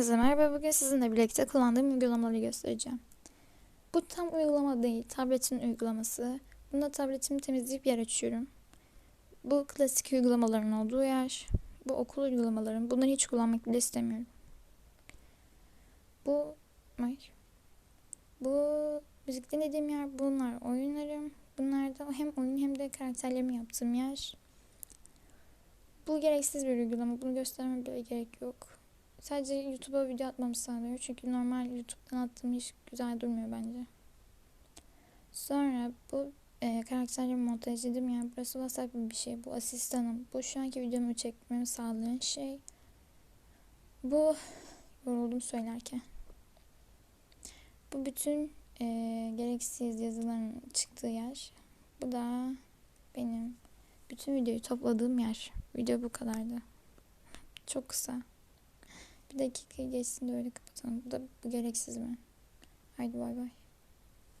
Herkese merhaba. Bugün sizinle birlikte kullandığım uygulamaları göstereceğim. Bu tam uygulama değil, tabletin uygulaması. Bunda tabletimi temizleyip yer açıyorum. Bu klasik uygulamaların olduğu yer. Bu okul uygulamalarım. Bunları hiç kullanmak bile istemiyorum. Bu ay, bu müzik dinlediğim yer. Bunlar oyunlarım. Bunlar da hem oyun hem de karakterlerimi yaptığım yer. Bu gereksiz bir uygulama. Bunu göstermeme bile gerek yok. Sadece YouTube'a video atmamı sağlıyor. Çünkü normal YouTube'dan attığım hiç güzel durmuyor bence. Sonra bu e, karakterlerimi montajladığım yer. Burası WhatsApp bir şey. Bu asistanım. Bu şu anki videomu çekmemi sağlayan şey. Bu yoruldum söylerken. Bu bütün e, gereksiz yazıların çıktığı yer. Bu da benim bütün videoyu topladığım yer. Video bu kadardı. Çok kısa. Dakika geçsin de öyle kapatalım. Bu da bu gereksiz mi? Haydi bay bay.